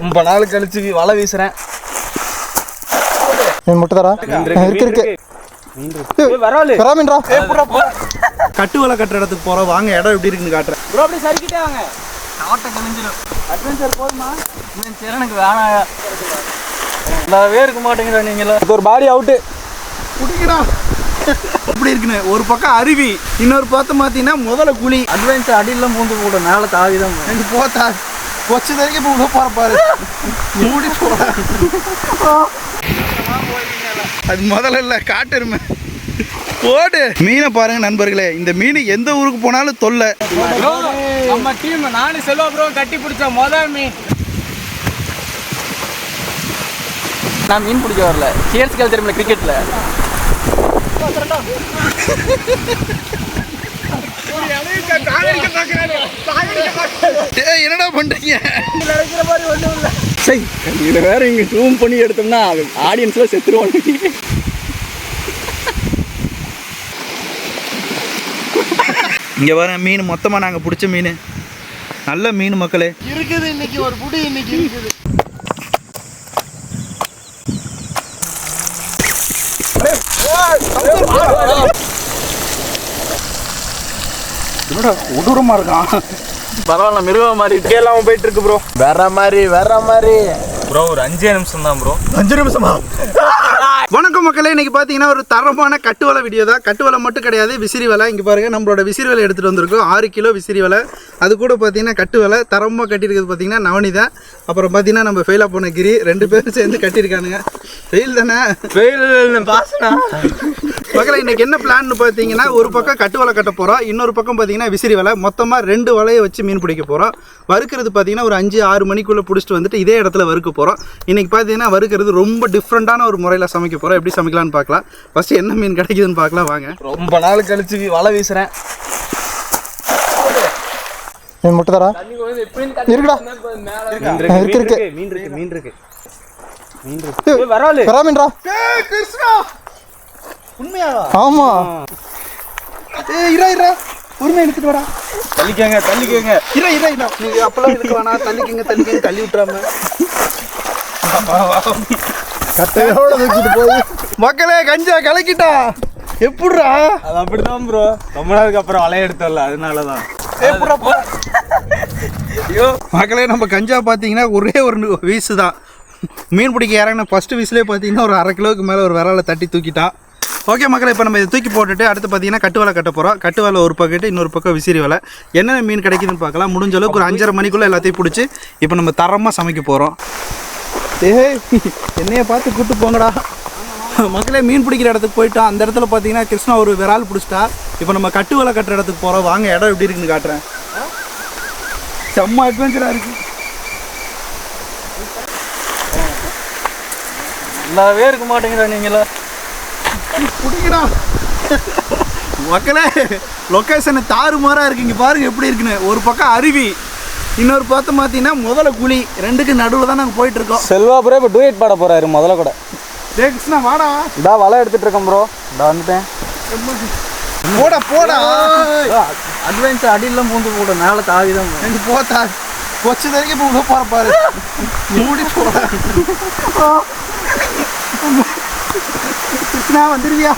ரொம்ப நாள் கழிச்சு வலை வீசுறேன். முட்டை தரா இருக்கு இருக்கு கட்டு வலை கட்டுற இடத்துக்கு போகிறோம் வாங்க இடம் எப்படி இருக்குன்னு காட்டுறேன். ப்ரோ அப்படி சரிக்கிட்டே வாங்க. நாட்டை கழிஞ்சிடும் அட்வென்ச்சர் போதுமா? அட்வென்ச்சர் எனக்கு வேணாம் நல்லாவே இருக்க மாட்டேங்கிறா நீங்களா இது ஒரு பாடி அவுட்டு. குடிக்கிறா. எப்படி இருக்குன்னு? ஒரு பக்கம் அருவி இன்னொரு பக்கம் பார்த்தீங்கன்னா முதல்ல குழி. அட்வென்ச்சர் அடியெல்லாம் பூந்து கூட மேலே தாவி தான் ரெண்டு போத்தா கொச்சு வரைக்கும் இப்போ உள்ள போற பாரு மூடி போற அது முதல்ல இல்லை காட்டெருமை போடு மீனை பாருங்க நண்பர்களே இந்த மீன் எந்த ஊருக்கு போனாலும் தொல்லை. நம்ம டீம் நானும் செல்வா ப்ரோ கட்டி பிடிச்ச முதல் மீன் நான் மீன் பிடிக்க வரல சேர்ஸ் கேள் தெரியுமில்ல கிரிக்கெட்ல ஏய் என்னடா பண்றீங்க? சரி இதில் வேற இங்கே ஜூம் பண்ணி எடுத்தோம்னா ஆடியன்ஸில் செத்துருவாங்க. இங்க பாருங்க மீன் மொத்தமா நாங்க பிடிச்ச மீன். நல்ல மீன் மக்களே. இருக்குது இன்னைக்கு ஒரு புடி இன்னைக்கு இருக்குது. என்னடா கொடூரமா இருக்கான். பரவாயில்ல மிருகம் மாறிட்டு எல்லாம் போயிட்டு இருக்கு ப்ரோ வேற மாதிரி வேற மாதிரி. ப்ரோ ஒரு அஞ்சே நிமிஷம் தான் ப்ரோ அஞ்சு நிமிஷமா? வணக்கம் மக்களே இன்னைக்கு பார்த்தீங்கன்னா ஒரு தரமான கட்டுவலை வீடியோ தான். கட்டுவலை மட்டும் கிடையாது விசிறி வலை. இங்கே பாருங்க நம்மளோட விசிறி வலை எடுத்துகிட்டு வந்திருக்கோம். ஆறு கிலோ விசிறி வலை. அது கூட பார்த்தீங்கன்னா கட்டு வலை தரமாக கட்டியிருக்கிறது பார்த்தீங்கன்னா நவனிதா அப்புறம் பார்த்தீங்கன்னா நம்ம ஃபெயிலாக போன கிரி. ரெண்டு பேரும் சேர்ந்து கட்டியிருக்கானுங்க. ஃபெயில் தானே? வெயில் பாசனா? மக்களே இன்னைக்கு என்ன பிளான்னு பார்த்தீங்கன்னா ஒரு பக்கம் கட்டு வலை கட்ட போகிறோம் இன்னொரு பக்கம் பார்த்தீங்கன்னா விசிறி வலை. மொத்தமாக ரெண்டு வலையை வச்சு மீன் பிடிக்க போகிறோம் வறுக்கிறது பார்த்தீங்கன்னா ஒரு அஞ்சு ஆறு மணிக்குள்ளே பிடிச்சிட்டு வந்துட்டு இதே இடத்துல வறுக்க போகிறோம் இன்னைக்கு பார்த்தீங்கன்னா வறுக்கிறது ரொம்ப டிஃப்ரெண்ட்டான ஒரு முறையில் சமைக்க போகிறோம் எப்படி சமைக்கலாம்னு பார்க்கலாம் ஃபஸ்ட்டு என்ன மீன் கிடைக்குதுன்னு பார்க்கலாம் வாங்க. ரொம்ப நாள் கழிச்சு வலை வீசுறேன். மீன் முட்டை தரா இருக்குடா. இருக்கு இருக்கு. மீன் இருக்கு மீன் இருக்கு. வராலு பெறா மீன்டா. கிருஷ்ணா! உண்மையாவா ஆமா. ஏ இரா இரா உரிமை எடுத்துட்டு வரா தள்ளிக்கங்க தள்ளிக்கங்க. இரா இரா இரா நீங்கள் அப்பெல்லாம் இதுக்கு வேணாம். தள்ளிக்கிங்க தள்ளிக்கிங்க. தள்ளி விட்டுறாம. கட்டையோட தூக்கிட்டு போய். மக்களே கஞ்சா கலக்கிட்டா. எப்படிடா அது அப்படிதான் ப்ரோ ரொம்ப நாளுக்கு அப்புறம் வலைய எடுத்தோம்ல அதனால தான் மக்களே நம்ம கஞ்சா பார்த்தீங்கன்னா ஒரே ஒரு வீசு தான் மீன் பிடிக்க இறங்கின ஃபஸ்ட்டு வீஸ்லேயே பார்த்தீங்கன்னா ஒரு அரை கிலோவுக்கு மேலே ஒரு விரலை தட்டி தூக்கிட்டான். ஓகே மக்களை இப்போ நம்ம இதை தூக்கி போட்டுட்டு அடுத்து பார்த்தீங்கன்னா கட்டு வலை கட்ட போகிறோம் கட்டு வலை ஒரு பக்கெட்டு இன்னொரு பக்கம் விசிறி வலை. என்னென்ன மீன் கிடைக்குதுன்னு பார்க்கலாம். முடிஞ்ச அளவுக்கு ஒரு அஞ்சரை மணிக்குள்ளே எல்லாத்தையும் பிடிச்சி இப்போ நம்ம தரமாக சமைக்க போகிறோம் ஏய் என்னைய பார்த்து கூட்டு போங்கடா. மக்களே மீன் பிடிக்கிற இடத்துக்கு போயிட்டோம். அந்த இடத்துல பார்த்தீங்கன்னா கிருஷ்ணா ஒரு விரால் பிடிச்சிட்டா. இப்போ நம்ம கட்டு வலை கட்டுற இடத்துக்கு போகிறோம் வாங்க இடம் எப்படி இருக்குன்னு காட்டுறேன். செம்ம அட்வென்ச்சராக இருக்குது நல்லாவே இருக்க மாட்டேங்கிறா நீங்களா பிடிக்கிறா மக்களே லொக்கேஷன் தாறுமாறாக இருக்கு இங்கே பாருங்க எப்படி இருக்குன்னு. ஒரு பக்கம் அருவி இன்னொரு பக்கம் பார்த்தீங்கன்னா முதல்ல குழி. ரெண்டுக்கு நடுவில் தான் நாங்கள் போயிட்டு இருக்கோம். செல்வா ப்ரோ இப்போ டூயட் பாட போறாரு முதல்ல கூட. டே கிருஷ்ணா வாடா. இதா வலை எடுத்துட்டு இருக்கேன் ப்ரோ. இதா வந்துட்டேன். போடா போடா. அட்வென்ச்சர் அடியெல்லாம் பூந்து கூட மேலே தாவி தான் ரெண்டு போத்தா. கொச்சு வரைக்கும் இப்போ உள்ள போற பாரு. மூடி போட. கிருஷ்ணா வந்துருவியா?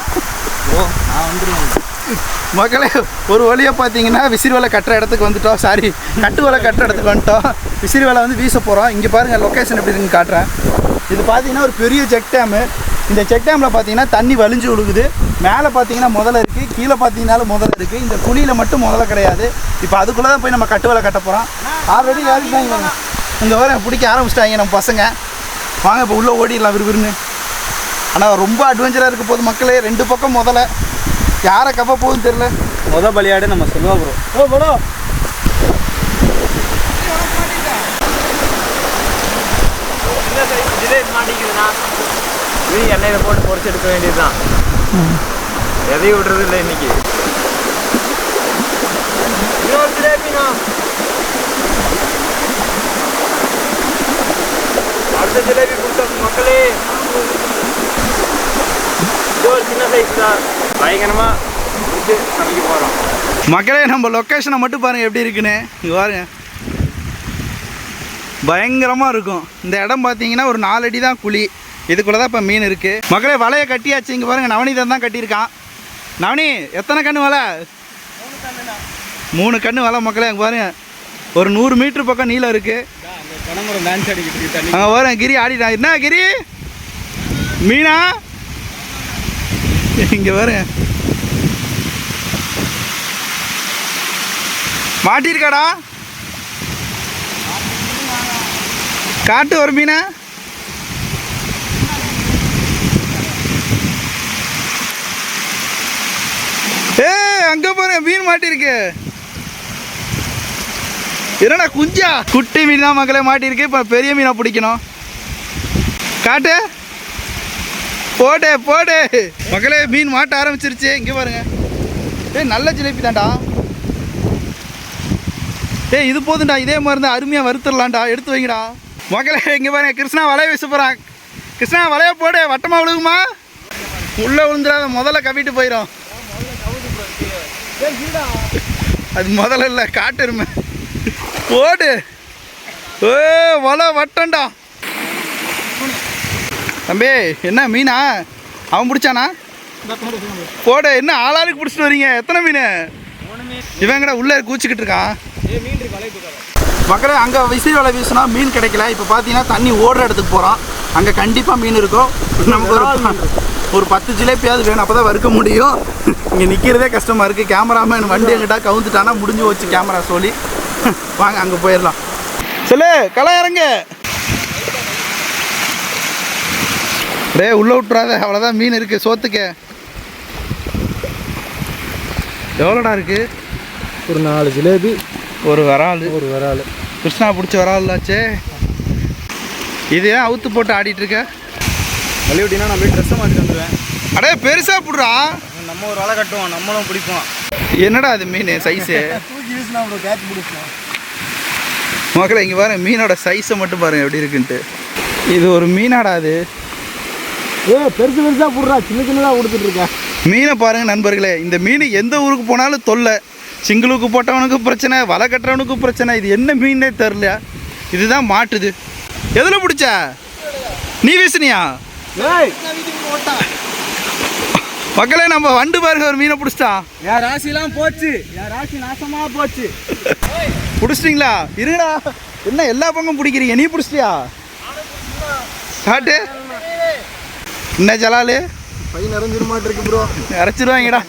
மக்களே ஒரு வழியாக பார்த்தீங்கன்னா விசிறி வலை கட்டுற இடத்துக்கு வந்துட்டோம். சாரி கட்டு வலை கட்டுற இடத்துக்கு வந்துட்டோம். விசிறி வலை வந்து வீச போகிறோம் இங்கே பாருங்கள் லொக்கேஷன் எப்படி இருக்குன்னு காட்டுறேன். இது பார்த்தீங்கன்னா ஒரு பெரிய செக் டேமு இந்த செக் டேமில் பார்த்தீங்கன்னா தண்ணி வலிஞ்சு விழுகுது மேலே பார்த்தீங்கன்னா முதல்ல இருக்குது கீழே பார்த்தீங்கன்னாலும் முதல்ல இருக்குது இந்த குழியில் மட்டும் முதல்ல கிடையாது. இப்போ அதுக்குள்ளே தான் போய் நம்ம கட்டு வலை கட்ட போகிறோம் ஆல்ரெடி ஏறிட்டாங்க. இந்த வரை பிடிக்க ஆரம்பிச்சிட்டாங்க நம்ம பசங்க. வாங்க இப்போ உள்ளே ஓடிடலாம் விறுவிறுன்னு. ஆனால் ரொம்ப அட்வென்ச்சராக இருக்க போகுது மக்களே. ரெண்டு பக்கம் முதல்ல யாரை கப்ப போகுதுன்னு தெரியல. முத பலியாடு நம்ம செல்வா ப்ரோ ஓ ப்ரோ மாட்டிக்குதுண்ணா நீ எண்ணெயில் போட்டு பொறிச்சு எடுக்க வேண்டியதுதான். எதையும் விடுறது இல்லை இன்னைக்கு. ஜிலேபிண்ணா அடுத்த ஜிலேபி கொடுத்த மக்களே. இது ஒரு சின்ன சைஸ் தான். பயங்கரமா பிடிச்சி சமைக்க போகிறோம் மக்களே நம்ம லொக்கேஷனை மட்டும் பாருங்கள் எப்படி இருக்குன்னு. இங்க பாருங்க. பயங்கரமாக இருக்கும். இந்த இடம் பார்த்தீங்கன்னா ஒரு நாலு அடி தான் குழி. இதுக்குள்ளே தான் இப்போ மீன் இருக்குது மக்களே வலையை கட்டியாச்சு. இங்கே பாருங்க நவனிதன் தான் கட்டியிருக்கான். நவனி எத்தனை கண்ணு வலை? மூணு கண்ணு வலை மக்களே அங்கே பாருங்க. ஒரு நூறு மீட்டர் பக்கம் நீளம் இருக்குது கணமுறை டான்ஸ் அடிக்கிட்டு இருக்கு தண்ணி. அங்கே பாருங்க கிரி ஆடிட்டான். என்ன கிரி? மீனா? இங்கே வேற மாட்டிருக்காடா? காட்டு ஒரு மீனா. ஏ அங்க போறேன் மீன் மாட்டிருக்கு. என்னடா குஞ்சா? குட்டி மீன் தான் மக்களே மாட்டிருக்கு. இப்போ பெரிய மீனை பிடிக்கணும். காட்டு. போடு போடு. மக்களே மீன் மாட்ட ஆரம்பிச்சிருச்சு. இங்கே பாருங்க. ஏய் நல்ல ஜிலேபி தான்டா. ஏய் இது போதும்டா. இதே மாதிரி தான் அருமையாக வறுத்துடலாம்டா. எடுத்து வைங்கடா. மக்களே இங்கே பாருங்க. கிருஷ்ணா வலைய வீச போகிறான் கிருஷ்ணா வலைய போடு. வட்டமாக விழுகுமா? உள்ளே விழுந்துடாத. முதல்ல கவிட்டு போயிடும் அது முதல்ல இல்லை காட்டெருமை. போடு. ஓ வலை வட்டம்டா. தம்பி என்ன மீனா? அவன் பிடிச்சானா? போடு என்ன ஆளாளுக்கு பிடிச்சிட்டு வரீங்க? எத்தனை மீன்? இவங்கடா உள்ளே கூச்சிக்கிட்டு இருக்கான். மக்களே அங்கே விசிறி வலை வீசினா மீன் கிடைக்கல. இப்போ பார்த்தீங்கன்னா தண்ணி ஓடுற இடத்துக்கு போகிறோம் அங்கே கண்டிப்பாக மீன் இருக்கும். நமக்கு ஒரு ஒரு பத்து ஜிலேபியாவது வேணும். அப்போ தான் வறுக்க முடியும். இங்கே நிற்கிறதே கஷ்டமாக இருக்குது கேமராமேன் வண்டி எங்கிட்ட கவுந்துட்டானா முடிஞ்சு வச்சு கேமரா சொல்லி வாங்க அங்கே போயிடலாம். சொல்லு களை இறங்க. டேய் உள்ள விட்டுறாத. அவ்வளோதான் மீன் இருக்குது சோத்துக்கு. எவ்வளோடா இருக்குது ஒரு நாலு ஜிலேபி. ஒரு வரால். ஒரு விரால். கிருஷ்ணா பிடிச்ச வராலாச்சே இது ஏன் அவுத்து போட்டு ஆடிட்டு இருக்க வழி விட்டினா நான் போய் ட்ரெஸ்ஸை மாற்றிட்டு வந்துடுவேன் அடே பெருசா புடுறா. நம்ம ஒரு வலை கட்டுவோம். நம்மளும் பிடிப்போம். என்னடா அது மீன்? சைஸு. மக்களே இங்கே பாருங்க மீனோட சைஸை மட்டும் பாருங்க எப்படி இருக்குன்ட்டு. இது ஒரு மீனாடா அது. ஏ பெருசு பெருசா போடுறா. சின்ன சின்னதாக கொடுத்துட்டு இருக்கேன் மீனை பாருங்க நண்பர்களே இந்த மீன் எந்த ஊருக்கு போனாலும் தொல்லை. சிங்கிளுக்கு போட்டவனுக்கு பிரச்சனை வலை கட்டுறவனுக்கு பிரச்சனை இது என்ன மீனே தெரில இதுதான் மாட்டுது. எதில் பிடிச்ச? நீ வீசுனியா? மக்களே நம்ம வண்டு பாருங்க ஒரு மீனை பிடிச்சிட்டான் என் ராசிலாம் போச்சு. என் ராசி நாசமா போச்சு. பிடிச்சிட்டிங்களா? இருங்கடா என்ன எல்லா பக்கம் பிடிக்கிறீங்க. நீ பிடிச்சிட்டியா? காட்டு. என்ன ஜலாலு? பை மாட்டிருக்கு ப்ரோ அரைச்சிருவாங்கடா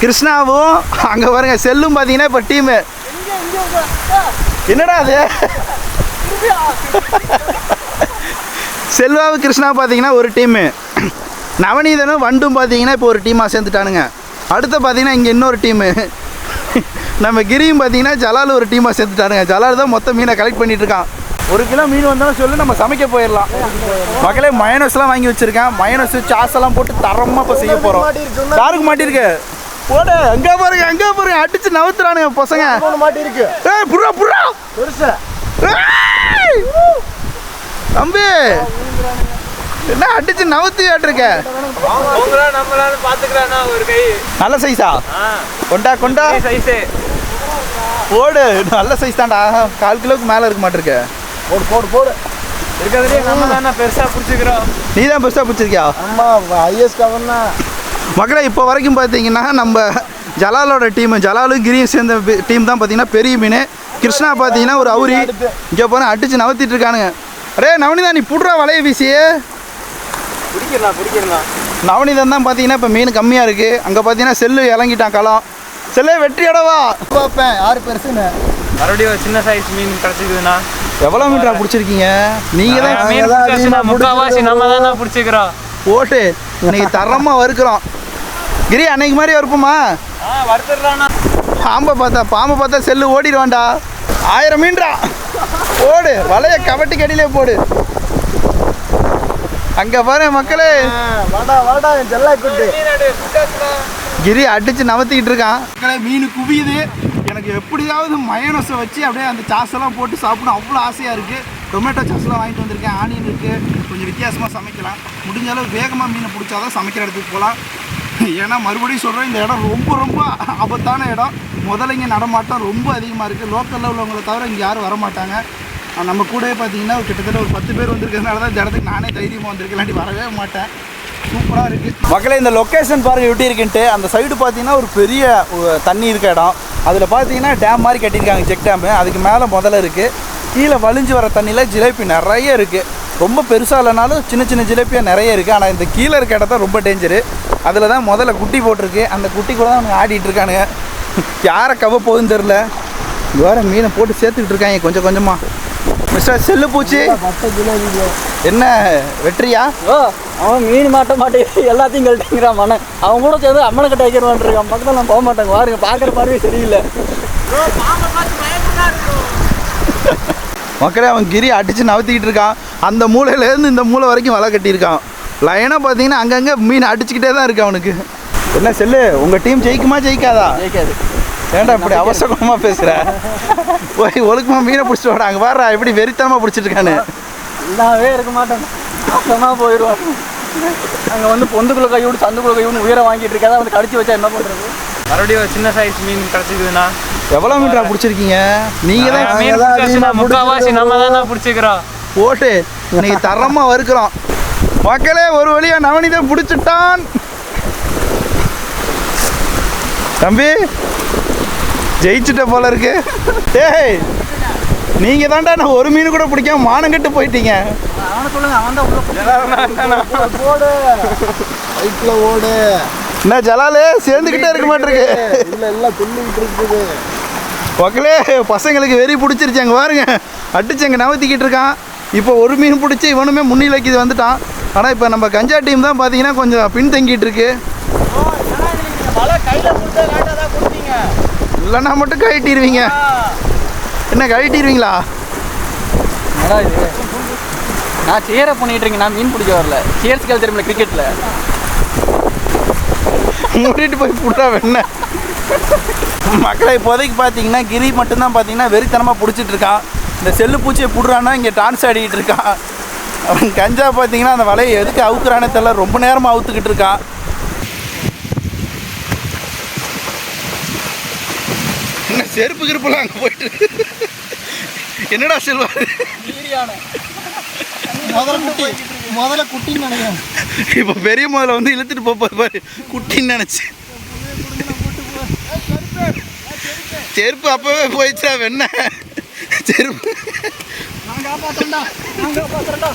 கிருஷ்ணாவும் அங்கே பாருங்க செல்லும் பார்த்தீங்கன்னா இப்போ டீமு என்னடா அது? செல்வாவு கிருஷ்ணா பார்த்தீங்கன்னா ஒரு டீமு நவநீதனும் வண்டும் பார்த்தீங்கன்னா இப்போ ஒரு டீமாக சேர்ந்துட்டானுங்க. அடுத்து பார்த்தீங்கன்னா இங்கே இன்னொரு டீமு நம்ம கிரியும் பார்த்தீங்கன்னா ஜலால் ஒரு டீமாக சேர்த்துட்டானுங்க ஜலால் தான் மொத்த மீனை கலெக்ட் பண்ணிட்டு இருக்கான். ஒரு கிலோ மீன் வந்தாலும் சொல்லி நம்ம சமைக்க போயிடலாம். மக்களே மயனஸ்லாம் வாங்கி வச்சிருக்கேன். மயனஸ் சாஸ் எல்லாம் போட்டு தரமாக இப்போ செய்ய போகிறோம் யாருக்கு மாட்டிருக்கு போடு எங்கே பாருங்க எங்கே பாருங்க. அடிச்சு நவுத்துறானுங்க பசங்க. ஒன்று மாட்டி இருக்கு. ஏய் புறா புறா பெருசா. ஏய்! தம்பி. என்ன அடிச்சு நவுத்தி இருக்க அவங்களா நம்மளால பாத்துக்கிறானா ஒரு கை. நல்ல சைஸா கொண்டா கொண்டா. சைஸே போடு நல்ல சைஸ் தான்டா. கால் கிலோக்கு மேலே இருக்க மாட்டிருக்க. போடு போடு போடு. இருக்கிறதுலே நம்ம தானே பெருசா பிடிச்சிக்கிறோம். நீ தான் பெருசாக பிடிச்சிருக்கியா? அம்மா ஐஎஸ் கவர்னா மக்களே இப்போ வரைக்கும் பார்த்தீங்கன்னா நம்ம ஜலாலோட டீம் ஜலாலும் கிரியும் சேர்ந்த டீம் தான் பார்த்தீங்கன்னா பெரிய மீன். கிருஷ்ணா பார்த்தீங்கன்னா ஒரு அவுரி. இங்கே போன அடிச்சு நவத்திட்டு இருக்கானுங்க. அடே நவனிதா நீ புடுறா வலைய வீசியே பிடிக்கிறலாம் பிடிக்கிறலாம். நவனிதன் தான் பார்த்தீங்கன்னா இப்போ மீன் கம்மியாக இருக்குது அங்கே பார்த்தீங்கன்னா செல்லு இறங்கிட்டான் களம். செல்லே வெற்றி அடவா பார்ப்பேன் யார் பெருசுன்னு. மறுபடியும் ஒரு சின்ன சைஸ் மீன் கிடைச்சிக்குதுண்ணா எவ்வளோ மீட்டரா பிடிச்சிருக்கீங்க? நீங்கள் தான் முக்கால்வாசி நம்ம தானே பிடிச்சிக்கிறோம். போட்டு இன்னைக்கு தரமாக வறுக்கிறோம். கிரி அன்னைக்கு மாதிரி வறுப்போமா? பாம்பை பார்த்தா பாம்பை பார்த்தா செல்லு ஓடிடுவான்டா. ஆயிரம் மீன்டா போடு வலைய கவட்டி கடியிலே போடு. அங்க பாரு மக்களே. கிரி அடிச்சு நவத்திக்கிட்டு இருக்கான். மக்களே மீன் குவியுது. எனக்கு எப்படியாவது மயனஸை வச்சு அப்படியே அந்த சாஸெல்லாம் போட்டு சாப்பிடணும். அவ்வளோ ஆசையாக இருக்குது டொமேட்டோ சாஸ்லாம் வாங்கிட்டு வந்திருக்கேன். ஆனியன் இருக்குது கொஞ்சம் வித்தியாசமாக சமைக்கலாம். முடிஞ்ச அளவு வேகமாக மீனை பிடிச்சாதான் சமைக்கிற இடத்துக்கு போகலாம். ஏன்னா மறுபடியும் சொல்கிறேன் இந்த இடம் ரொம்ப ரொம்ப ஆபத்தான இடம். முதல்ல இங்கே நடமாட்டம் ரொம்ப அதிகமாக இருக்குது லோக்கலில் உள்ளவங்களை தவிர இங்கே யாரும் வரமாட்டாங்க. நம்ம கூடவே பார்த்தீங்கன்னா கிட்டத்தட்ட ஒரு பத்து பேர் வந்திருக்கிறதுனால தான் இந்த இடத்துக்கு நானே தைரியமாக வந்திருக்கேன். இல்லாட்டி வரவே மாட்டேன். சூப்பராக இருக்குது மக்களே இந்த லொக்கேஷன் பாருங்க எப்படி இருக்குன்ட்டு. அந்த சைடு பார்த்தீங்கன்னா ஒரு பெரிய தண்ணி இருக்க இடம். அதில் பார்த்தீங்கன்னா டேம் மாதிரி கட்டியிருக்காங்க செக் டேமு அதுக்கு மேலே முதல்ல இருக்குது கீழே வலிஞ்சு வர தண்ணியில் ஜிலேபி நிறைய இருக்குது ரொம்ப பெருசாக இல்லைனாலும் சின்ன சின்ன ஜிலேபியாக நிறைய இருக்குது ஆனால் இந்த கீழே இருக்க இடத்த ரொம்ப டேஞ்சரு அதில் தான் முதல்ல குட்டி போட்டிருக்கு. அந்த குட்டி கூட தான் ஆடிட்டு இருக்கானுங்க. யாரை கவ போகுதுன்னு தெரில வேறு மீனை போட்டு சேர்த்துக்கிட்டு இருக்காங்க கொஞ்சம் கொஞ்சமாக மிஸ்டர் செல்லு பூச்சி. என்ன வெற்றியா? ஓ அவன் மீன் மாட்ட மாட்டேங்குது எல்லாத்தையும் கழட்டிங்கிறான் மன. அவன் கூட சேர்ந்து அம்மனை கட்ட வைக்கிறவான் இருக்கான். பக்கத்தில் நான் போக மாட்டாங்க. பாருங்க பார்க்குற பார்வையே சரியில்லை. மக்களே அவன் கிரி அடித்து நவுத்திக்கிட்டு இருக்கான். அந்த மூலையிலேருந்து இந்த மூலை வரைக்கும் வலை கட்டியிருக்கான். லைனாக பார்த்தீங்கன்னா அங்கங்கே மீன் அடிச்சுக்கிட்டே தான் இருக்கு அவனுக்கு. என்ன செல்லு உங்கள் டீம் ஜெயிக்குமா ஜெயிக்காதா? ஜெயிக்காது. ஏன்டா இப்படி அவசரமாக பேசுகிற போய் ஒழுக்கமா மீனை பிடிச்சிட்டு வாடா. அங்கே பாரு எப்படி வெறித்தனமாக பிடிச்சிட்டு இருக்கானு. இல்லாவே இருக்க மாட்டாங்க மொத்தமாக போயிடுவான். அங்கே வந்து பொந்துக்குள்ள கை விட்டு சந்துக்குள்ள கை விட்டு உயிரை வாங்கிட்டு இருக்காத வந்து கடிச்சு வச்சா என்ன பண்ணுறது மறுபடியும் ஒரு சின்ன சைஸ் மீன் கிடச்சிக்குதுண்ணா எவ்வளோ மீட்டரா பிடிச்சிருக்கீங்க? நீங்கள் தான் முக்கால்வாசி நம்ம தானே பிடிச்சிக்கிறோம் போட்டு இன்னைக்கு தரமாக வறுக்கிறோம். மக்களே ஒரு வழியா நவனிதை பிடிச்சிட்டான். தம்பி ஜெயிச்சிட்ட போல இருக்கு. டேய் நீங்க தான்டா நான் ஒரு மீன் கூட பிடிக்காம மானம் கட்டு போயிட்டீங்க. பைக்கில் ஓடு. என்ன ஜலாலு? சேர்ந்துக்கிட்டே இருக்க மாட்டிருக்கு. இல்லை எல்லாம் துள்ளிக்கிட்டு இருக்குது. மக்களே பசங்களுக்கு வெறி பிடிச்சிருச்சு அங்கே பாருங்க. அடிச்சு அங்கே நவத்திக்கிட்டு இருக்கான். இப்போ ஒரு மீன் பிடிச்சி இவனுமே முன்னிலைக்கு வந்துட்டான். ஆனால் இப்போ நம்ம கஞ்சா டீம் தான் பார்த்தீங்கன்னா கொஞ்சம் பின் தங்கிட்டு இருக்கு மழை கையில் கொடுத்தா லேட்டாக தான் கொடுத்தீங்க இல்லைன்னா மட்டும் கழட்டிடுவீங்க என்ன கழட்டிடுவீங்களா நான் சேரை பண்ணிட்டு இருக்கேன். நான் மீன் பிடிக்க வரல. சேர்ஸ் கேள் தெரியுமில்ல கிரிக்கெட்டில் மூடிட்டு போய் புட்டா வெண்ண. மக்களை இப்போதைக்கு பார்த்தீங்கன்னா கிரி மட்டும்தான் பார்த்தீங்கன்னா வெறித்தனமாக பிடிச்சிட்டு இருக்கான் இந்த செல்லு பூச்சியை புடுறான்னா இங்கே டான்ஸ் ஆடிக்கிட்டு இருக்கான் அவன் கஞ்சா பார்த்தீங்கன்னா அந்த வலையை எதுக்கு அவுக்குறானே தெரியல. ரொம்ப நேரமாக அவுத்துக்கிட்டு இருக்கான் செருப்பு கிருப்பெல்லாம் அங்கே போயிட்டு. என்னடா செல்வா? முதல்ல குட்டி. முதல்ல குட்டின்னு நினைக்கிறேன். இப்போ பெரிய முதல்ல வந்து இழுத்துட்டு போகுது பாரு. குட்டின்னு நினச்சி. செருப்பு அப்பவே போயிடுச்சா வெண்ண? செருப்பு. நான் காப்பாற்றுறேன்டா நான் காப்பாற்றுறேன்டா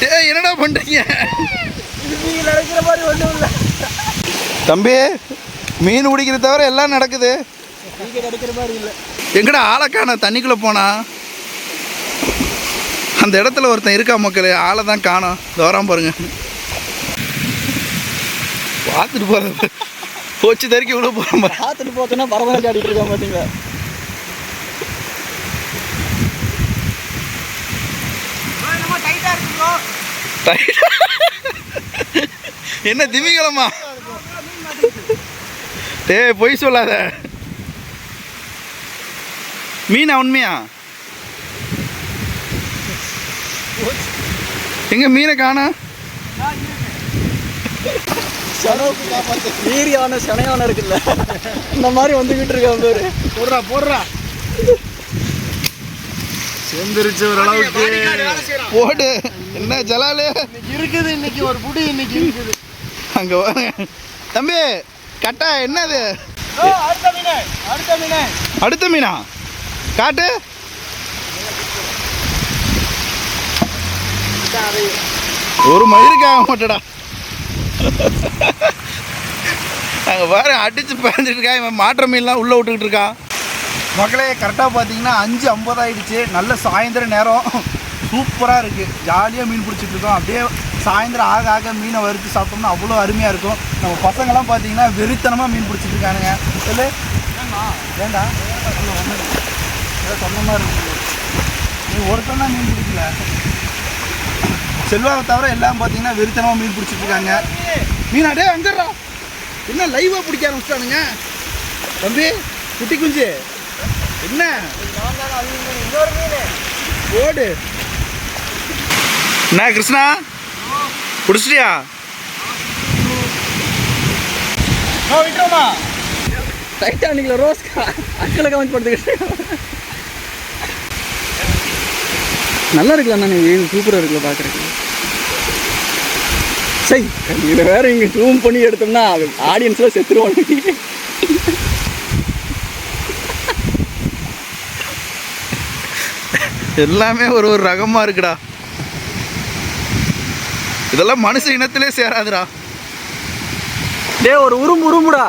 டேய் என்னடா பண்றீங்க? நினைக்கிற மாதிரி ஒன்றும் இல்லை. தம்பி மீன் பிடிக்கிற தவிர எல்லாம் நடக்குது. கிரிக்கெட் அடிக்கிற மாதிரி இல்லை. எங்கடா ஆளைக்கான தண்ணிக்குள்ளே போனா? அந்த இடத்துல ஒருத்தன் இருக்கா மக்களே? ஆளை தான் காணோம். தோறாம பாருங்க. பார்த்துட்டு போகிறது போச்சு தறிக்க இவ்வளோ போகிறோம் பாரு. பார்த்துட்டு போத்தோன்னா பரவாயில்ல ஆடிட்டு பார்த்தீங்களா என்ன திமிங்கலமா? டேய் பொய் சொல்லாத. மீனா உண்மையா? எங்க மீனை காணா? வீரியான சனையான இருக்குல்ல. இந்த மாதிரி வந்துகிட்டு இருக்கான் பேரு. போடுறா போடுறா. சேர்ந்துருச்சு ஓரளவுக்கு. போடு. என்ன ஜலாலு? இருக்குது இன்னைக்கு ஒரு புடி இன்னைக்கு இருக்குது. அங்க தம்பி கட்டா என்னது? அடுத்த மீன் அடுத்த மீன். அடுத்த மீனா? காட்டு. ஒரு மயிருக்கு ஆக மாட்டடா. அங்கே பாரு அடிச்சு பயந்துட்டு இருக்கான். இவன் மாற்ற மீன்லாம் உள்ளே விட்டுக்கிட்டு இருக்கான். மக்களே கரெக்டாக பார்த்தீங்கன்னா அஞ்சு ஐம்பது ஆயிடுச்சு. நல்ல சாயந்தர நேரம். சூப்பராக இருக்குது ஜாலியாக மீன் பிடிச்சிட்டு இருக்கோம். அப்படியே சாயந்தரம் ஆக ஆக மீனை வறுத்து சாப்பிட்டோம்னா அவ்வளோ அருமையாக இருக்கும். நம்ம பசங்களாம் பார்த்தீங்கன்னா வெறித்தனமாக மீன் சொல்லு. வேண்டாம். ஏதோ சொன்ன மாதிரி இருக்கு. நீ ஒருத்தன் தான் மீன் பிடிக்கல. செல்வாவை தவிர எல்லாம் பார்த்தீங்கன்னா வெறித்தனமாக மீன் பிடிச்சிட்டு இருக்காங்க. மீனா டே அங்கடா என்ன லைவாக பிடிக்க ஆரம்பிச்சிட்டானுங்க? தம்பி குட்டி குஞ்சு. என்ன? கிருஷ்ணா? பிடிச்சிட்டியா விட்டுருமா? டைட்டானிக்ல ரோஸ்கா அக்களை கமெண்ட் படுத்துக்கிட்டேன் நல்லா இருக்குல்ல நான் சூப்பராக இருக்குல்ல பார்க்குறேன் சரி இதில் வேறு இங்கே ஜூம் பண்ணி எடுத்தோம்னா ஆடியன்ஸ்லாம் செத்துருவாங்க எல்லாமே ஒரு ஒரு ரகமாக இருக்குடா. இதெல்லாம் மனுஷ இனத்திலே சேராதுடா. டே ஒரு உரும்பு உரும்புடா.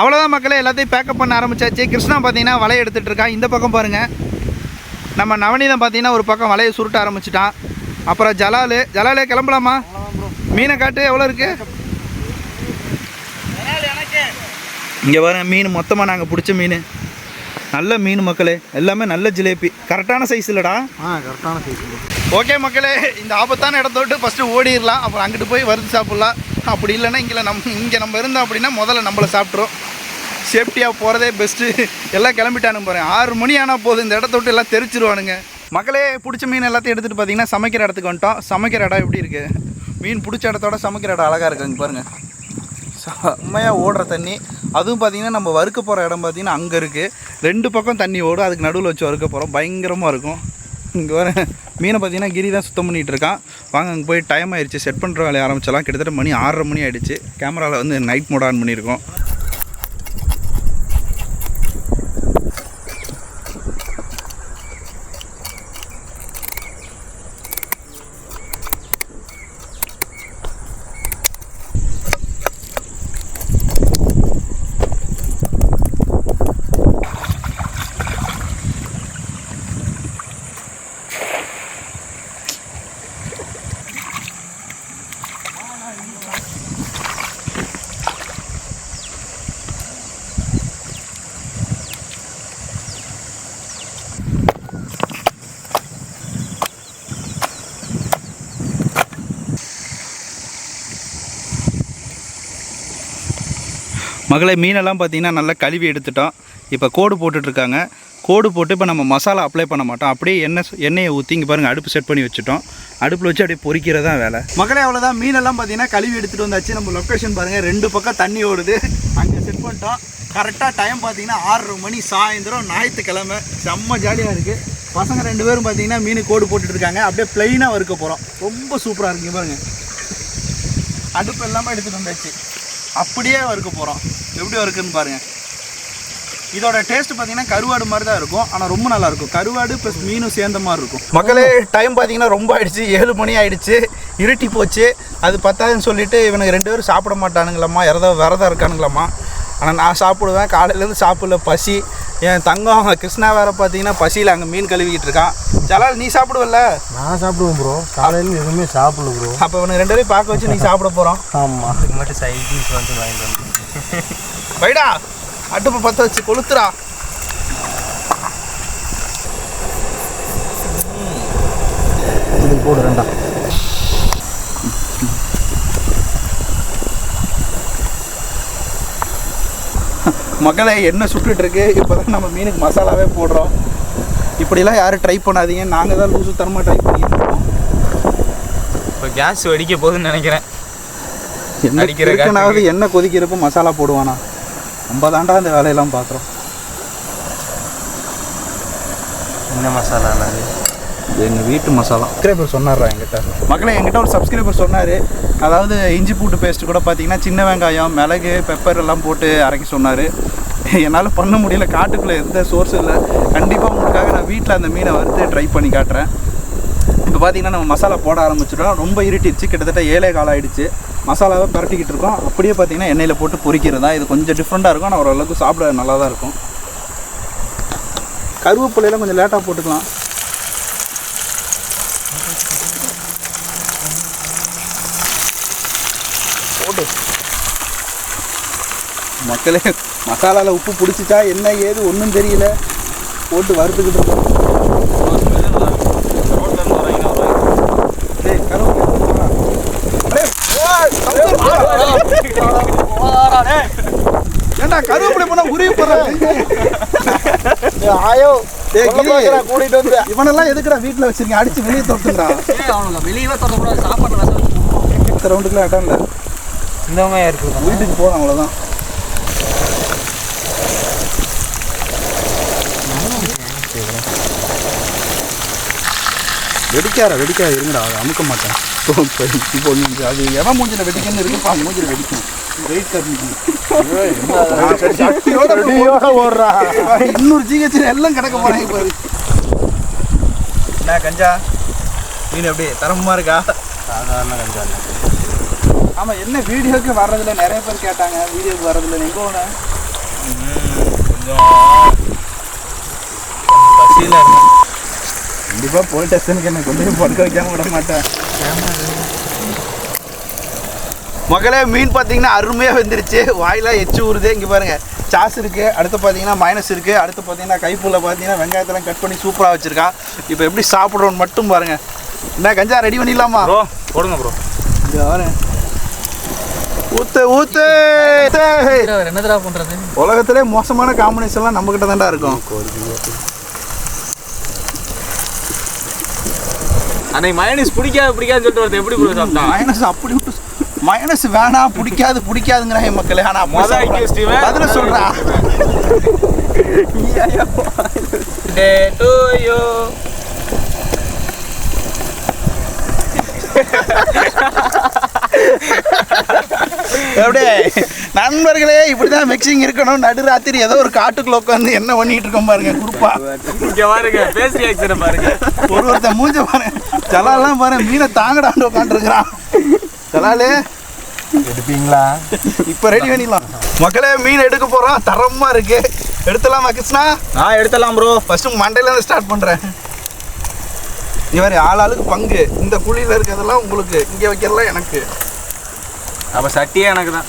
அவ்வளோதான் மக்களே எல்லாத்தையும் பேக்கப் பண்ண ஆரம்பிச்சாச்சு. கிருஷ்ணா பார்த்தீங்கன்னா வலையை எடுத்துட்டு இருக்கான். இந்த பக்கம் பாருங்க. நம்ம நவநீதம் பார்த்தீங்கன்னா ஒரு பக்கம் வலையை சுருட்ட ஆரம்பிச்சிட்டான். அப்புறம் ஜலாலு ஜலாலே கிளம்பலாமா? மீனை காட்டு எவ்வளோ இருக்கு? இங்கே பாருங்க மீன். மொத்தமாக நாங்கள் பிடிச்ச மீன். நல்ல மீன் மக்களே எல்லாமே நல்ல ஜிலேபி. கரெக்டான சைஸ் இல்லைடா. ஆ கரெக்டான சைஸ் ஓகே மக்களே இந்த ஆபத்தான இடத்த விட்டு ஃபஸ்ட்டு ஓடிடலாம். அப்புறம் அங்கிட்டு போய் வறுத்து சாப்பிட்லாம். அப்படி இல்லைன்னா இங்கே நம்ம இங்கே நம்ம இருந்தோம் அப்படின்னா முதல்ல நம்மளை சாப்பிட்றோம் சேஃப்டியாக போகிறதே பெஸ்ட்டு எல்லாம் கிளம்பிட்டானுங்க பாருங்க ஆறு மணி ஆனால் போதும். இந்த இடத்த விட்டு எல்லாம் தெரிச்சிருவானுங்க. மக்களே பிடிச்ச மீன் எல்லாத்தையும் எடுத்துகிட்டு பார்த்தீங்கன்னா சமைக்கிற இடத்துக்கு வந்துட்டோம். சமைக்கிற இடம் எப்படி இருக்குது மீன் பிடிச்ச இடத்தோட சமைக்கிற இடம் அழகாக இருக்குங்க பாருங்கள் செம்மையாக ஓடுற தண்ணி. அதுவும் பார்த்தீங்கன்னா நம்ம வறுக்க போகிற இடம் பார்த்தீங்கன்னா அங்கே இருக்குது ரெண்டு பக்கம் தண்ணி ஓடும் அதுக்கு நடுவில் வச்சு வறுக்க போகிறோம் பயங்கரமாக இருக்கும். இங்கே வர மீனை பார்த்தீங்கன்னா கிரி தான் சுத்தம் பண்ணிகிட்டு இருக்கான். வாங்க அங்கே போய் டைம் ஆயிடுச்சு. செட் பண்ணுற வேலையை ஆரம்பிச்சலாம் கிட்டத்தட்ட மணி ஆறரை மணி ஆயிடுச்சு. கேமராவில் வந்து நைட் மோட் ஆன் பண்ணியிருக்கோம். மகளே மீனெல்லாம் பார்த்தீங்கன்னா நல்லா கழுவி எடுத்துட்டோம். இப்போ கோடு போட்டுட்ருக்காங்க. கோடு போட்டு இப்போ நம்ம மசாலா அப்ளை பண்ண மாட்டோம். அப்படியே எண்ணெய் எண்ணெயை ஊற்றி இங்கே பாருங்கள் அடுப்பு செட் பண்ணி வச்சுட்டோம். அடுப்பில் வச்சு அப்படியே பொரிக்கிறதா வேலை. மகளே அவ்வளோதான் மீனெல்லாம் பார்த்தீங்கன்னா கழுவி எடுத்துகிட்டு வந்தாச்சு. நம்ம லொக்கேஷன் பாருங்கள் ரெண்டு பக்கம் தண்ணி ஓடுது. அங்கே செட் பண்ணிட்டோம். கரெக்டாக டைம் பார்த்தீங்கன்னா ஆறரை மணி சாயந்தரம் ஞாயிற்றுக்கிழமை. செம்ம ஜாலியாக இருக்குது பசங்க ரெண்டு பேரும் பார்த்தீங்கன்னா மீன் கோடு போட்டுட்டு இருக்காங்க அப்படியே ப்ளைனாக வறுக்க போகிறோம் ரொம்ப சூப்பராக இருக்குங்க பாருங்கள் அடுப்பு எல்லாமே எடுத்துகிட்டு வந்தாச்சு. அப்படியே வறுக்க போகிறோம் எப்படி வறுக்குன்னு பாருங்கள் இதோட டேஸ்ட் பார்த்தீங்கன்னா கருவாடு மாதிரி தான் இருக்கும். ஆனால் ரொம்ப நல்லா இருக்கும். கருவாடு ப்ளஸ் மீனும் சேர்ந்த மாதிரி இருக்கும். மக்களே டைம் பார்த்தீங்கன்னா ரொம்ப ஆயிடுச்சு. ஏழு மணி ஆயிடுச்சு. இருட்டி போச்சு. அது பத்தாதுன்னு சொல்லிட்டு இவனுக்கு ரெண்டு பேரும் சாப்பிட மாட்டானுங்களாம்மா. விரதம் விரதம் இருக்கானுங்களாம்மா. ஆனால் நான் சாப்பிடுவேன். காலையிலேருந்து சாப்பிடல. பசி. என் தங்கம் கிருஷ்ணா வேற பார்த்தீங்கன்னா பசியில் அங்கே மீன் கழுவிக்கிட்டு இருக்கான். ஜலால் நீ சாப்பிடுவல்ல? நான் சாப்பிடுவேன் ப்ரோ காலையில் எதுவுமே சாப்பிடல ப்ரோ அப்போ இவனுக்கு ரெண்டு பேரையும் பார்க்க வச்சு நீ சாப்பிட போகிறோம் ஆமாம் அதுக்கு மட்டும் சைட் டிஷ் வந்து வாங்கிட்டு வந்து. வைடா அடுப்பை பற்ற வச்சு கொளுத்துறா. இதுக்கு போடு ரெண்டா மக்களை எண்ணெய் சுட்டுட்டு இருக்கு இப்போ தான் நம்ம மீனுக்கு மசாலாவே போடுறோம். இப்படிலாம் யாரும் ட்ரை பண்ணாதீங்க. நாங்கள் தான் லூசு தரமாக ட்ரை பண்ணிட்டு இருக்கோம். இப்போ கேஸ் வெடிக்க போகுதுன்னு நினைக்கிறேன். என்ன அடிக்கிற இருக்கனாவது எண்ணெய் கொதிக்கிறப்ப மசாலா போடுவானா? தாண்டா அந்த வேலையெல்லாம் பார்க்குறோம் என்ன மசாலா அது எங்கள் வீட்டு மசாலா. சப்ஸ்கிரைபர் சொன்னார்ரா என்கிட்ட. மக்களே என்கிட்ட ஒரு சப்ஸ்கிரைபர் சொன்னார். அதாவது இஞ்சி பூட்டு பேஸ்ட் கூட பார்த்தீங்கன்னா சின்ன வெங்காயம் மிளகு பெப்பர் எல்லாம் போட்டு அரைக்க சொன்னார். என்னால் பண்ண முடியல காட்டுக்குள்ளே எந்த சோர்ஸ் இல்லை. கண்டிப்பாக உங்களுக்காக நான் வீட்டில் அந்த மீனை வறுத்து ட்ரை பண்ணி காட்டுறேன். இப்போ பார்த்தீங்கன்னா நம்ம மசாலா போட ஆரம்பிச்சிட்டோம். ரொம்ப இருட்டிடுச்சு. கிட்டத்தட்ட ஏழே காலம் ஆயிடுச்சு. மசாலாவை பரட்டிக்கிட்டு இருக்கோம். அப்படியே பார்த்தீங்கன்னா எண்ணெயில் போட்டு பொரிக்கிறது தான். இது கொஞ்சம் டிஃப்ரெண்ட்டாக இருக்கும். ஆனால் ஓரளவுக்கு சாப்பிட நல்லா தான் இருக்கும். கருவேப்பிலையெல்லாம் கொஞ்சம் லேட்டாக போட்டுக்கலாம். போட்டு மக்களே மசாலாவில் உப்பு பிடிச்சிச்சா என்ன ஏது ஒன்றும் தெரியல. போட்டு வறுத்துக்கிட்டு இருக்கோம் டேய், கருவேப்பிலை போடுறா. டேய், ஓய், ஏன்டா கருவேப்பிலை போனா உருவி போடுறாங்க ஆயோ டேய், கிரி. கூட்டிகிட்டு வந்து. இவனெல்லாம் எதுக்குடா வீட்டில் வச்சிருக்கீங்க? அடிச்சு வெளியே வெளியவே தொடக்கூடாது சாப்பாட்டு விஷம் அடுத்த ரவுண்டுக்குலாம் இடம் இல்லை இந்த மாதிரி இருக்குது வீட்டுக்கு போகலாம் அவ்வளோதான் வெடிக்கார வெடிக்காத இருங்கடா அதை அமுக்க மாட்டேன். இப்போ இப்போ- இப்போ அது எவன் மூஞ்சில வெடிக்கன்னு இருக்குப்பா மூஞ்சில வெடிக்கும். வெயிட் ஓடுறா. இன்னொரு ஜிஹெச் எல்லாம் கிடக்க போறாங்க பாரு. என்ன கஞ்சா? மீன் எப்படி? தரமா இருக்கா? சாதாரண கஞ்சா இல்லை. ஆமா என்ன வீடியோக்கு வர்றதில்ல? நிறைய பேர் கேட்டாங்க. வீடியோக்கு வர்றதில்ல. எங்க போன? கொஞ்சம் பசியில் இருந்தேன். கண்டிப்பா போலீஸ் ஸ்டேஷனுக்கு என்ன கொண்டு போய் படுக்க வைக்காம விட மாட்டேன். மக்களே மீன் பார்த்தீங்கன்னா அருமையாக வந்துருச்சு. வாயிலாம் எச்சு ஊறுது இங்கே பாருங்க. சாஸ் இருக்கு அடுத்து பார்த்தீங்கன்னா மைனஸ் இருக்கு. அடுத்து பார்த்தீங்கன்னா கைப்புள்ள பார்த்தீங்கன்னா வெங்காயத்தெல்லாம் கட் பண்ணி சூப்பராக வச்சிருக்கான் இப்போ எப்படி சாப்பிட்றோன்னு மட்டும் பாருங்க. என்ன கஞ்சா ரெடி பண்ணிடலாமா? ப்ரோ போடுங்க ப்ரோ. இங்க வரேன் ஊத்து ஊத்து என்னதுடா பண்றது? உலகத்திலே மோசமான காம்பினேஷன்லாம் நம்ம கிட்ட தான்டா இருக்கும் அன்னைக்கு மயனிஸ் பிடிக்காது பிடிக்காதுன்னு சொல்லிட்டு ஒருத்தன் எப்படி ப்ரோ சாப்பிட்டான்? மைனஸ் அப்படி விட்டு மைனஸ் வேணாம் பிடிக்காது பிடிக்காதுங்கிறாங்க மக்களே ஆனா. பதில சொல்றா. டே டு யூ எப்படி நண்பர்களே இப்படிதான் மிக்சிங் இருக்கணும். நடுராத்திரி ஏதோ ஒரு காட்டுக்குள்ள உட்காந்து என்ன பண்ணிட்டு இருக்கோம் பாருங்க குரூப்பா. இங்க பாருங்க ரியாக்ஷனை பாருங்க. ஒரு ஒருத்தன் மூஞ்ச பாருங்க ஜலாலாம் பாருங்க மீனை தாங்கடாண்டு உட்காந்துருக்கிறான் ஜலாலே. எடுப்பீங்களா? இப்போ ரெடி பண்ணிடலாம். மக்களே மீன் எடுக்க போறோம் தரமா இருக்கு. எடுத்துலாமா கிருஷ்ணா? நான் எடுத்துடலாம் ப்ரோ ஃபர்ஸ்ட் மண்டையில இருந்து ஸ்டார்ட் பண்றேன். இவர் ஆள் ஆளுக்கு பங்கு. இந்த குழியில இருக்கிறதெல்லாம் உங்களுக்கு இங்க வைக்கிறதெல்லாம் எனக்கு. அப்ப சட்டியே எனக்கு தான்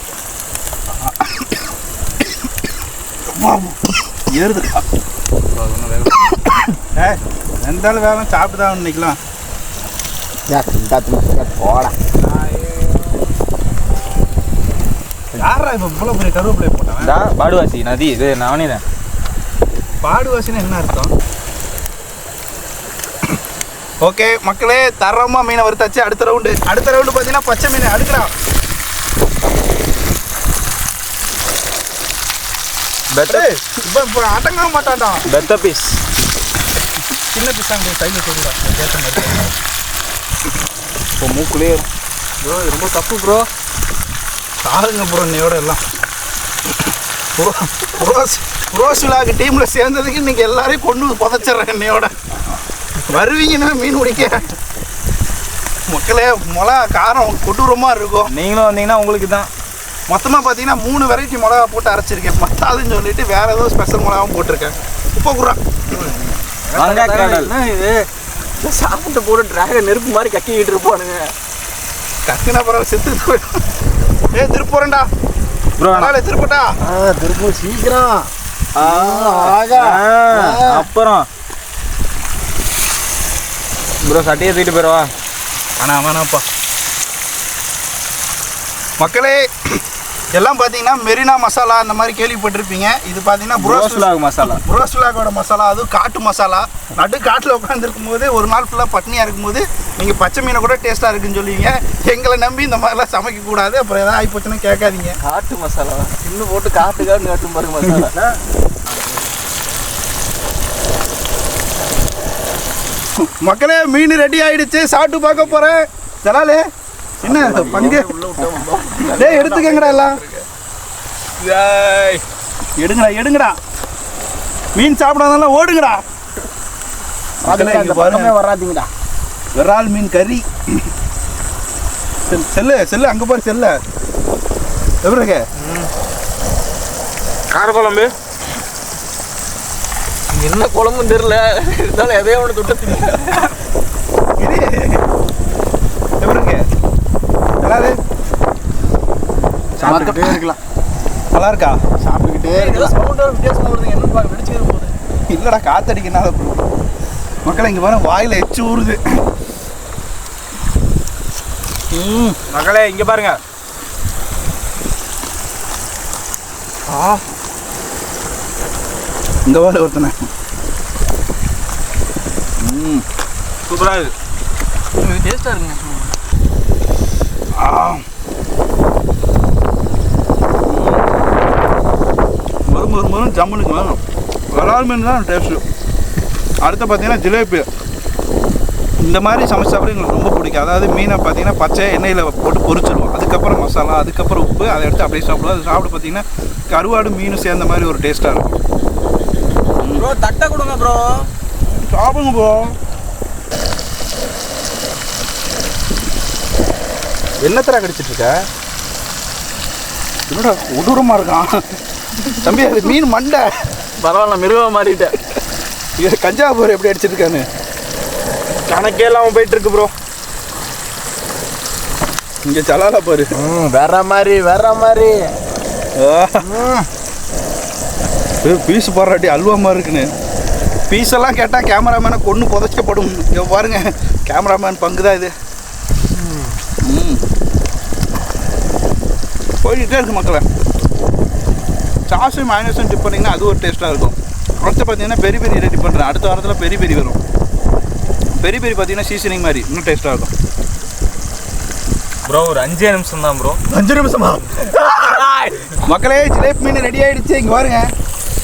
ஏறுது. ஏ ஆள் வேலை சாப்பிட்டு தான் நிற்கலாம் போடா யாரா இப்போ இவ்வளோ பெரிய கருவேப்பிலை போட்டான் பாடுவாசி நதி இது நானே தான். பாடுவாசின்னு என்ன அர்த்தம்? ஓகே மக்களே தரமா மீனை வறுத்தாச்சு. அடுத்த ரவுண்டு அடுத்த ரவுண்டு பார்த்தீங்கன்னா பச்சை மீன் அடுக்கலாம் பெத்த இப்போ அடங்க மாட்டான்டா. பெத்த பீஸ் சின்ன பிசாங்க சைடில் சொல்லுவேன் ஏற்ற மாதிரி. இப்போ மூக்குலேயே ப்ரோ இது ரொம்ப தப்பு ப்ரோ. சாருங்க ப்ரோ இன்னையோட எல்லாம். ப்ரோ ப்ரோஸ் ப்ரோஸ் விழாக்கு டீமில் சேர்ந்ததுக்கு இன்னைக்கு எல்லாரையும் கொண்டு புதைச்சிட்றேன் என்னையோட. வருவீங்கன்னா மீன் பிடிக்க. மக்களே மிளகா காரம் கொடூரமாக இருக்கும். நீங்களும் வந்தீங்கன்னா உங்களுக்கு தான். மொத்தமாக பார்த்தீங்கன்னா மூணு வெரைட்டி மிளகா போட்டு அரைச்சிருக்கேன். மத்தாதுன்னு சொல்லிட்டு வேற ஏதோ ஸ்பெஷல் மிளகாவும் போட்டிருக்கேன். உப்பை என்ன இது? சாப்பிட்டு போட்டு டிராகன் நெருப்பு மாதிரி கக்கிக்கிட்டு இருப்பானுங்க. கக்குனா பரவாயில்ல செத்து போயிடும். ஏ திருப்பூரண்டா ப்ரோ பரவாயில்ல திருப்பட்டா. ஆ திரும்ப சீக்கிரம். அப்புறம். ப்ரோ சட்டையை தூக்கிட்டு போயிடவா வேணாம் வேணாம்ப்பா. மக்களே எல்லாம் பார்த்தீங்கன்னா மெரினா மசாலா அந்த மாதிரி கேள்விப்பட்டிருப்பீங்க. இது பார்த்தீங்கன்னா புரோஸ் ரோஸ்லாக் மசாலா புரோஸ்லாகோட மசாலா அதுவும் காட்டு மசாலா. நடு காட்டில் உட்காந்துருக்கும் போது ஒரு நாள் ஃபுல்லாக பட்னியாக இருக்கும்போது நீங்கள் பச்சை மீனை கூட டேஸ்ட்டாக இருக்குன்னு சொல்லுவீங்க. எங்களை நம்பி இந்த மாதிரிலாம் சமைக்கக்கூடாது அப்புறம் எதாவது ஆகி போச்சுன்னா கேட்காதீங்க. காட்டு மசாலா. இன்னும் போட்டு காட்டு காட்டு காட்டும் பாருங்க மசாலா. மக்களே மீன் ரெடி ஆயிடுச்சு. சாப்பிட்டு பார்க்க போகிறேன் ஜலாலே. என்ன? பங்கு. டேய் எடுத்துக்கங்கடா எல்லாம்? எடுங்கடா எடுங்கடா. மீன் சாப்பிடாதெல்லாம் ஓடுங்கடா. பாருங்க. வராதீங்கடா விரால் மீன் கறி. செல்- செல்லு செல்லு அங்க பாரு செல்ல. எப்படி இருக்கு? காரக்குழம்பு? என்ன குழம்புன்னு தெரியல. இருந்தாலும் எதையோ ஒன்று தொட்டு தின்னு. இது எப்படி இருக்கு நல்லா இருக்கு? சாப்பிட்டுக்கிட்டே இருக்கலாம். நல்லா இருக்கா சாப்பிட்டுக்கிட்டே இருக்கலாம். சவுண்ட் வித்தியாசமா வருது என்ன பாக்க வெடிச்சுக்கிற போகுது இல்லடா காத்தடிக்கனால மக்களே இங்க பாருங்க வாயில எச்சு ஊறுது. ம். மகளே இங்க பாருங்க. இங்க பாரு ஒருத்தனை. ம். சூப்பரா இருக்கு. டேஸ்டா இருக்குங்க ஆ. மொறு மொறு மொறு ஜம்முனுக்கு வேணும் விரால் மீன் தான் டேஸ்ட்டு அடுத்து பார்த்தீங்கன்னா ஜிலேபி இந்த மாதிரி சமைச்சு சாப்பிட எங்களுக்கு ரொம்ப பிடிக்கும். அதாவது மீனை பார்த்தீங்கன்னா பச்சை எண்ணெயில் போட்டு பொரிச்சிருவோம். அதுக்கப்புறம் மசாலா அதுக்கப்புறம் உப்பு அதை எடுத்து அப்படியே சாப்பிடுவோம். அது சாப்பிட பார்த்தீங்கன்னா கருவாடு மீன் சேர்ந்த மாதிரி ஒரு டேஸ்ட்டாக இருக்கும். ப்ரோ தட்டை கொடுங்க ப்ரோ சாப்பிடுங்க ப்ரோ என்னத்தரா கடிச்சிட்டு இருக்க? என்னடா உடூரமா இருக்கான். தம்பி அது மீன் மண்டை. பரவாயில்ல மிருகமாக மாறிட்டேன். இது கஞ்சாபூர் எப்படி அடிச்சிருக்கான்னு கணக்கே இல்லாம போயிட்டு இருக்கு ப்ரோ இங்க சலாலா பாரு. வேற மாதிரி வேற மாதிரி. பீஸ் போடுறாட்டி அல்வா மாதிரி இருக்குன்னு. பீஸ் எல்லாம் கேட்டால் கேமராமேனை கொன்று புதைக்கப்படும். இங்க பாருங்க கேமராமேன் பங்கு தான் இது. ம். போய்கிட்டே இருக்கு மக்களை. சாஸும் மைனஸும் டிப் பண்ணிங்கன்னா அது ஒரு டேஸ்ட்டாக இருக்கும். அடுத்து பார்த்தீங்கன்னா பெரிய பெரிய ரெடி பண்ணுறேன் அடுத்த வாரத்தில் பெரிய பெரிய வரும். பெரிய பெரிய பார்த்தீங்கன்னா சீசனிங் மாதிரி. இன்னும் டேஸ்ட்டாக இருக்கும். ப்ரோ ஒரு அஞ்சே நிமிஷம் தான் ப்ரோ அஞ்சு நிமிஷமா? மக்களே ஜிலேபி மீன் ரெடி ஆயிடுச்சு. இங்கே பாருங்க.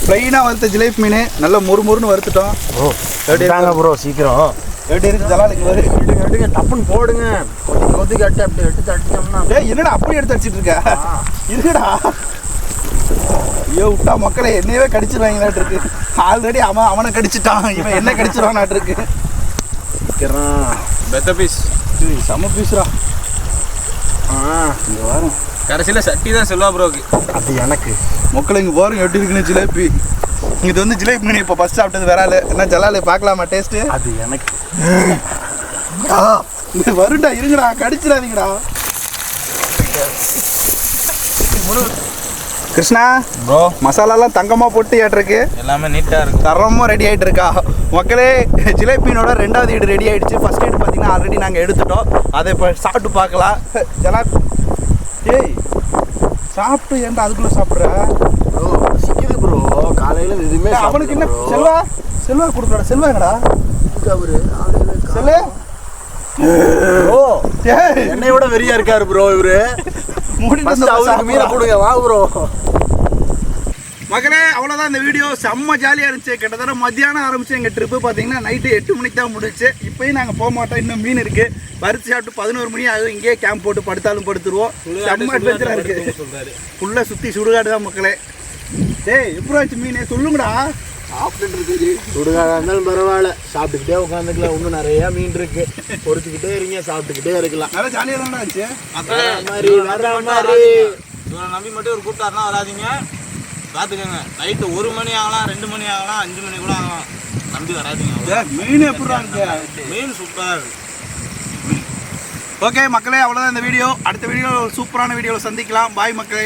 ப்ளைனாக வறுத்த ஜிலேபி மீன். நல்லா மொறு மொறுன்னு வறுத்துட்டோம். ஓ எடுத்தாங்க ப்ரோ சீக்கிரம். எப்படி இருக்கு ஜலாலுக்கு பாரு. எடுங்க எடுங்க டப்புன்னு போடுங்க. கொத்தி கொத்தி கட்டி அப்படி எடுத்து தட்டினோம்னா ஏய் என்னடா அப்படி எடுத்து அடிச்சிட்டு இருக்க? இருக்குடா ஐயோ விட்டா மக்களே என்னையவே கடிச்சிருவாங்களாட்டு இருக்கு ஆல்ரெடி அவன் அவனை கடிச்சிட்டான். இவன் என்ன கடிச்சிருவானாட்டு இருக்கு பெத்த பீஸ் செம பீஸ்ரா ஆ. இங்க வரும் கடைசியில் சட்டி தான் செல்வா ப்ரோக்கு அது எனக்கு. மக்களை இங்கே பாருங்க எப்படி இருக்குன்னு ஜிலேபி. இது வந்து ஜிலேபி மீன் இப்போ ஃபஸ்ட் சாப்பிட்டது விரால் என்ன ஜலாலு பார்க்கலாமா டேஸ்ட்டு அது எனக்கு. இது வருடா இருங்கடா கடிச்சிடாதீங்கடா. கிருஷ்ணா ப்ரோ மசாலாலாம் தங்கமாக போட்டு ஏட்டிருக்கு எல்லாமே நீட்டாக இருக்கும் தரமாக ரெடி ஆகிட்டு இருக்கா மக்களே ஜிலேபினோட ரெண்டாவது ஈடு ரெடி ஆயிடுச்சு. ஃபர்ஸ்ட் ஈடு பார்த்தீங்கன்னா ஆல்ரெடி நாங்கள் எடுத்துட்டோம். அதை இப்போ சாப்பிட்டு பார்க்கலாம். ஜலா ஏய் சாப்பிட்டு ஏன்டா அதுக்குள்ளே சாப்பிட்ற? ப்ரோ சிக்கிது ப்ரோ காலையில எதுவுமே அவனுக்கு என்ன செல்வா? செல்வா கொடுக்குறா. செல்வா எங்கடா அவரு செல்லு. என்னை விட வெறியா இருக்காரு ப்ரோ இவரு. அவருக்கு மீனை. கொடுங்க வா ப்ரோ மகளே அவ்வளோதான் இந்த வீடியோ செம்ம ஜாலியாக இருந்துச்சு. கிட்டத்தட்ட மத்தியானம் ஆரம்பிச்சு எங்கள் ட்ரிப்பு பார்த்தீங்கன்னா நைட்டு எட்டு மணிக்கு தான் முடிச்சு இப்போயும் நாங்கள் போக மாட்டோம். இன்னும் மீன் இருக்குது வரிசை சாப்பிட்டு பதினோரு மணி ஆகும் இங்கேயே கேம்ப் போட்டு படுத்தாலும் படுத்துருவோம். செம்ம அட்வென்ச்சராக இருக்குது ஃபுல்லாக சுற்றி சுடுகாடு தான் மக்களே. டேய் எப்படி ஆச்சு மீன்? சொல்லுங்கடா. சாப்பிட்டுட்டு இருக்குது சுடுகாடா இருந்தாலும் பரவாயில்ல. சாப்பிட்டுக்கிட்டே உட்காந்துக்கலாம். இன்னும் நிறைய மீன் இருக்கு. பொறுத்துக்கிட்டே இருங்க சாப்பிட்டுக்கிட்டே இருக்கலாம். நல்லா ஜாலியாக தானே வர மாதிரி வர மாதிரி? இவரை நம்பி மட்டும் ஒரு கூப்பிட்டாருனா வராதீங்க. பார்த்துக்கோங்க. நைட்டு ஒரு மணி ஆகலாம் ரெண்டு மணி ஆகலாம் அஞ்சு மணி கூட ஆகலாம். நம்பி வராதீங்க. மீன் எப்படி இருக்கு? மீன் சூப்பராக இருக்கு. ஓகே மக்களே அவ்வளோதான் இந்த வீடியோ. அடுத்த வீடியோ சூப்பரான வீடியோவில் சந்திக்கலாம். பாய் மக்களே.